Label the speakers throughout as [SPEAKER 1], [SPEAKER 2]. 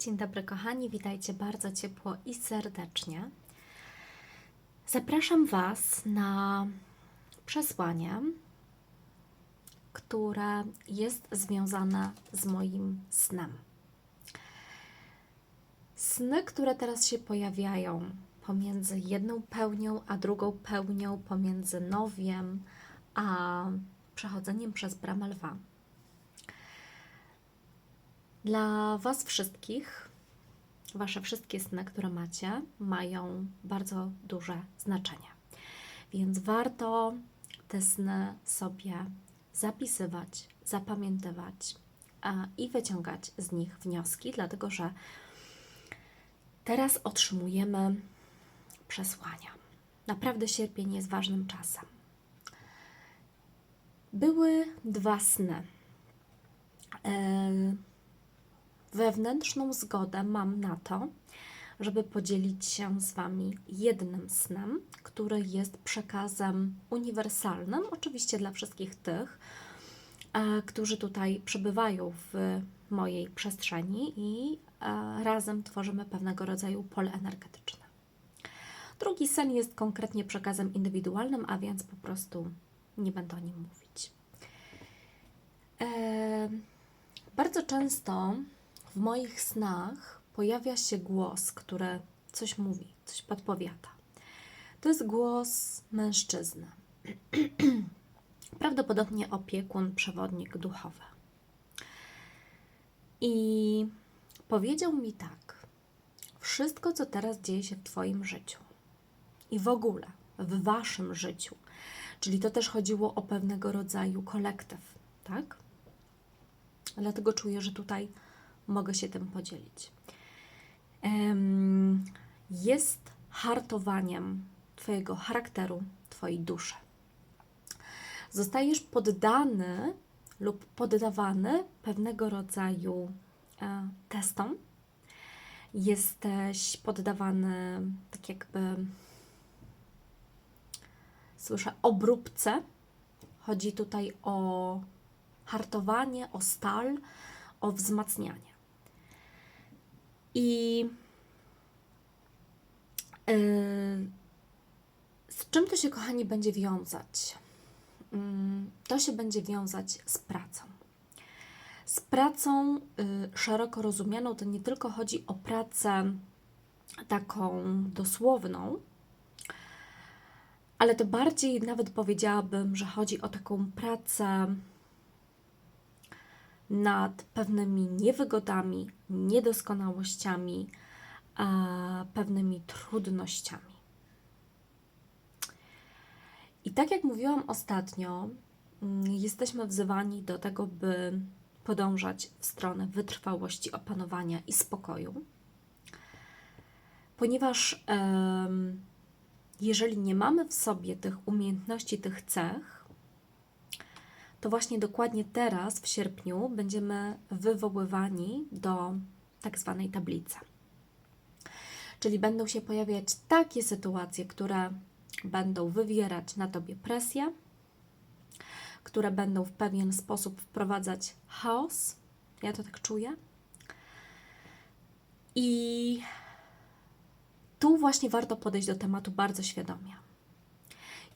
[SPEAKER 1] Dzień dobry, kochani, witajcie bardzo ciepło i serdecznie. Zapraszam Was na przesłanie, które jest związane z moim snem. Sny, które teraz się pojawiają pomiędzy jedną pełnią a drugą pełnią, pomiędzy nowiem a przechodzeniem przez bramę lwa. Dla Was wszystkich, Wasze wszystkie sny, które macie, mają bardzo duże znaczenie. Więc warto te sny sobie zapisywać, zapamiętywać i wyciągać z nich wnioski, dlatego że teraz otrzymujemy przesłania. Naprawdę sierpień jest ważnym czasem. Były dwa sny. E, wewnętrzną zgodę mam na to, żeby podzielić się z Wami jednym snem, który jest przekazem uniwersalnym, oczywiście dla wszystkich tych, e, którzy tutaj przebywają w mojej przestrzeni i e, razem tworzymy pewnego rodzaju pole energetyczne. Drugi sen jest konkretnie przekazem indywidualnym, a więc po prostu nie będę o nim mówić. E, bardzo często w moich snach pojawia się głos, który coś mówi, coś podpowiada. To jest głos mężczyzny. Prawdopodobnie opiekun, przewodnik duchowy. I powiedział mi tak: Wszystko, co teraz dzieje się w Twoim życiu i w ogóle w Waszym życiu, czyli to też chodziło o pewnego rodzaju kolektyw, tak? Dlatego czuję, że tutaj mogę się tym podzielić. Jest hartowaniem Twojego charakteru, Twojej duszy. Zostajesz poddany lub poddawany pewnego rodzaju e, testom. Jesteś poddawany tak jakby słyszę obróbce. Chodzi tutaj o hartowanie, o stal, o wzmacnianie. I yy, z czym to się, kochani, będzie wiązać? Mm, To się będzie wiązać z pracą. Z pracą y, szeroko rozumianą to nie tylko chodzi o pracę taką dosłowną, ale to bardziej nawet powiedziałabym, że chodzi o taką pracę nad pewnymi niewygodami, niedoskonałościami, pewnymi trudnościami. I tak jak mówiłam ostatnio, mm, jesteśmy wzywani do tego, by podążać w stronę wytrwałości, opanowania i spokoju, ponieważ jeżeli nie mamy w sobie tych umiejętności, tych cech, to właśnie dokładnie teraz, w sierpniu, będziemy wywoływani do tak zwanej tablicy. Czyli będą się pojawiać takie sytuacje, które będą wywierać na tobie presję, które będą w pewien sposób wprowadzać chaos. Ja to tak czuję. I tu właśnie warto podejść do tematu bardzo świadomie.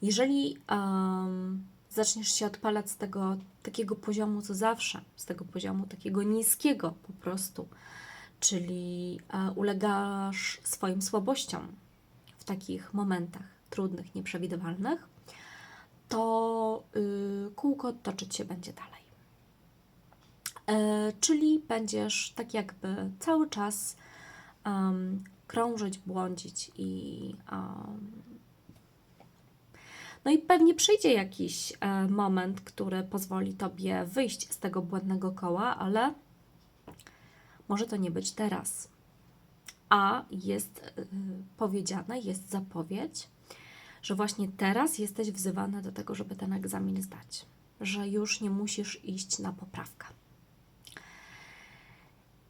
[SPEAKER 1] Jeżeli um, zaczniesz się odpalać z tego takiego poziomu, co zawsze, z tego poziomu takiego niskiego po prostu, czyli e, ulegasz swoim słabościom w takich momentach trudnych, nieprzewidywalnych, to y, kółko toczyć się będzie dalej. E, czyli będziesz tak jakby cały czas um, krążyć, błądzić i um, no i pewnie przyjdzie jakiś e, moment, który pozwoli Tobie wyjść z tego błędnego koła, ale może to nie być teraz. A jest y, powiedziane, jest zapowiedź, że właśnie teraz jesteś wzywany do tego, żeby ten egzamin zdać, że już nie musisz iść na poprawkę.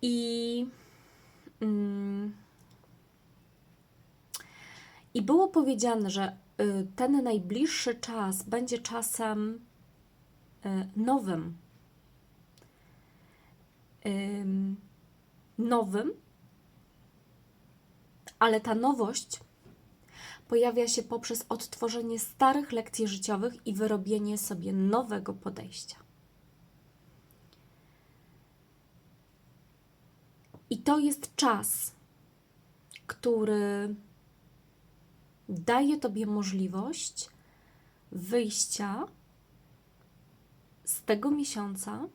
[SPEAKER 1] I, mm, i było powiedziane, że ten najbliższy czas będzie czasem y, nowym. Ym, nowym ale ta nowość pojawia się poprzez odtworzenie starych lekcji życiowych i wyrobienie sobie nowego podejścia. I to jest czas, który daje Tobie możliwość wyjścia z tego miesiąca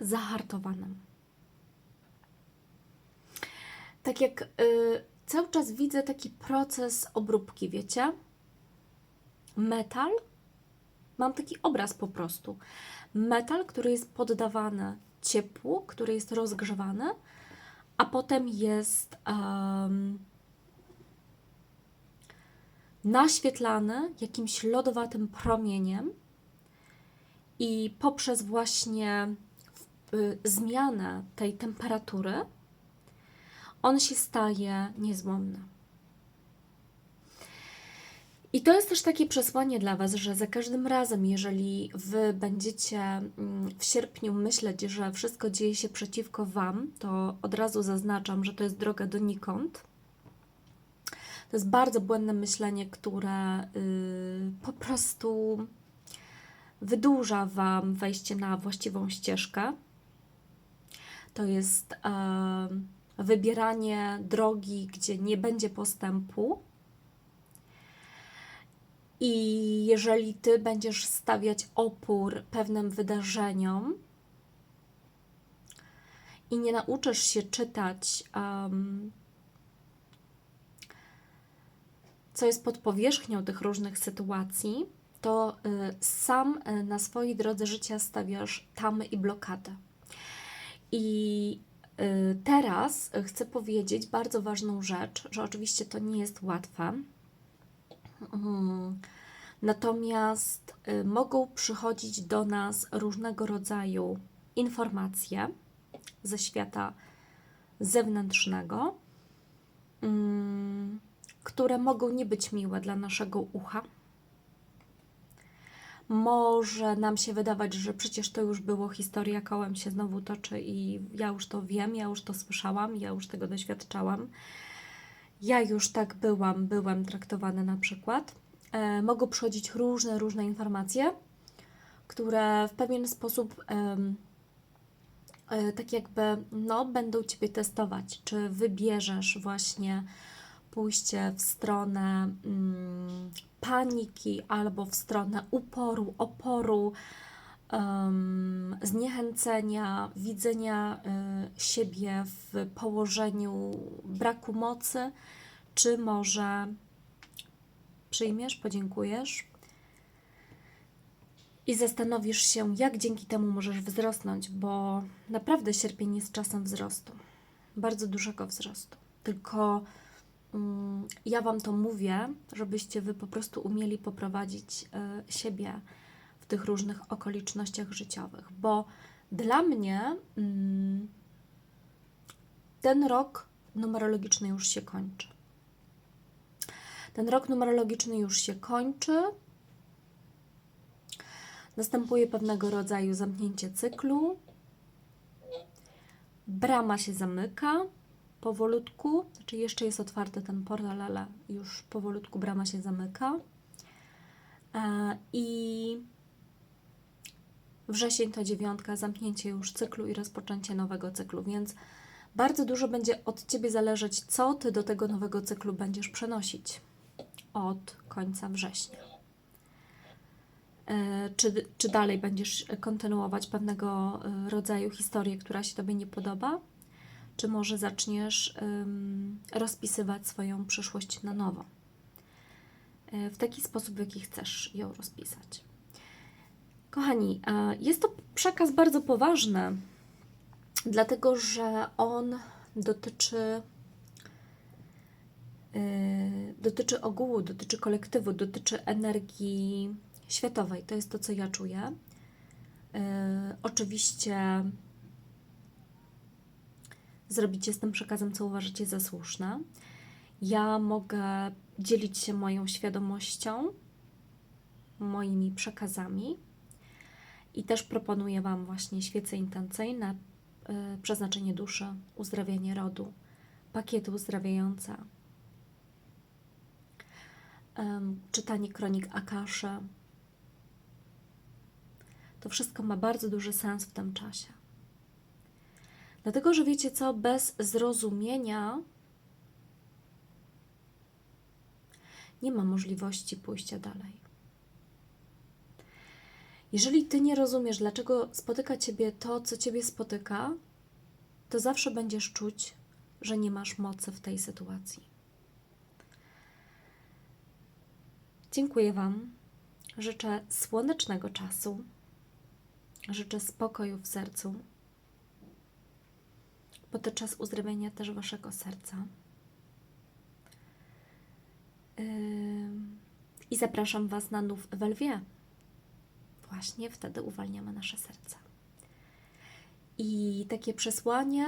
[SPEAKER 1] zahartowanym. Tak jak y, cały czas widzę taki proces obróbki, wiecie? Metal, mam taki obraz po prostu. Metal, który jest poddawany ciepłu, który jest rozgrzewany, a potem jest um, naświetlany jakimś lodowatym promieniem i poprzez właśnie y, zmianę tej temperatury on się staje niezłomny. I to jest też takie przesłanie dla Was, że za każdym razem, jeżeli Wy będziecie mm, w sierpniu myśleć, że wszystko dzieje się przeciwko Wam, to od razu zaznaczam, że to jest droga donikąd. To jest bardzo błędne myślenie, które yy, po prostu wydłuża Wam wejście na właściwą ścieżkę. To jest yy, wybieranie drogi, gdzie nie będzie postępu i jeżeli ty będziesz stawiać opór pewnym wydarzeniom i nie nauczysz się czytać, um, co jest pod powierzchnią tych różnych sytuacji, to y, sam y, na swojej drodze życia stawiasz tamy i blokady. I y, teraz chcę powiedzieć bardzo ważną rzecz, że oczywiście to nie jest łatwe Mhm. Natomiast mogą przychodzić do nas różnego rodzaju informacje ze świata zewnętrznego, mm, które mogą nie być miłe dla naszego ucha. Może nam się wydawać, że przecież to już było, historia kołem się znowu toczy i ja już to wiem, ja już to słyszałam, ja już tego doświadczałam. Ja już tak byłam, byłem traktowany na przykład, e, mogą przychodzić różne, różne informacje, które w pewien sposób e, tak jakby no, będą Ciebie testować, czy wybierzesz właśnie pójście w stronę mm, paniki albo w stronę uporu, oporu, um, zniechęcenia, widzenia y, siebie w położeniu braku mocy, czy może przyjmiesz, podziękujesz i zastanowisz się, jak dzięki temu możesz wzrosnąć, bo naprawdę sierpień jest czasem wzrostu, bardzo dużego wzrostu. Tylko ja Wam to mówię, żebyście Wy po prostu umieli poprowadzić y, siebie tych różnych okolicznościach życiowych, bo dla mnie mm, ten rok numerologiczny już się kończy. Ten rok numerologiczny już się kończy. Następuje pewnego rodzaju zamknięcie cyklu. Brama się zamyka powolutku, znaczy jeszcze jest otwarty ten portal, ale już powolutku brama się zamyka. E, I Wrzesień to dziewiątka, zamknięcie już cyklu i rozpoczęcie nowego cyklu, więc bardzo dużo będzie od Ciebie zależeć, co Ty do tego nowego cyklu będziesz przenosić od końca września. E, czy, czy dalej będziesz kontynuować pewnego e, rodzaju historię, która się Tobie nie podoba? Czy może zaczniesz rozpisywać swoją przyszłość na nowo? E, w taki sposób, w jaki chcesz ją rozpisać. Kochani, e, jest to przekaz bardzo poważny, dlatego że on dotyczy e, dotyczy ogółu, dotyczy kolektywu, dotyczy energii światowej. To jest to, co ja czuję. Oczywiście zrobicie z tym przekazem, co uważacie za słuszne. Ja mogę dzielić się moją świadomością, moimi przekazami i też proponuję Wam właśnie świece intencyjne, yy, przeznaczenie duszy, uzdrawianie rodu, pakiety uzdrawiające, em, czytanie kronik Akaszy. To wszystko ma bardzo duży sens w tym czasie. Dlatego, że wiecie co, bez zrozumienia nie ma możliwości pójścia dalej. Jeżeli ty nie rozumiesz, dlaczego spotyka ciebie to, co ciebie spotyka, to zawsze będziesz czuć, że nie masz mocy w tej sytuacji. Dziękuję Wam. Życzę słonecznego czasu. Życzę spokoju w sercu, bo to czas uzdrawiania też Waszego serca. I zapraszam Was na nów w Lwie. Właśnie wtedy uwalniamy nasze serca. I takie przesłanie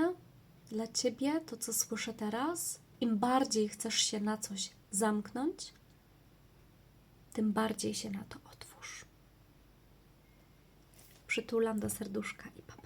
[SPEAKER 1] dla Ciebie, to co słyszę teraz, im bardziej chcesz się na coś zamknąć, tym bardziej się na to otwórz. Przytulam do serduszka i papa.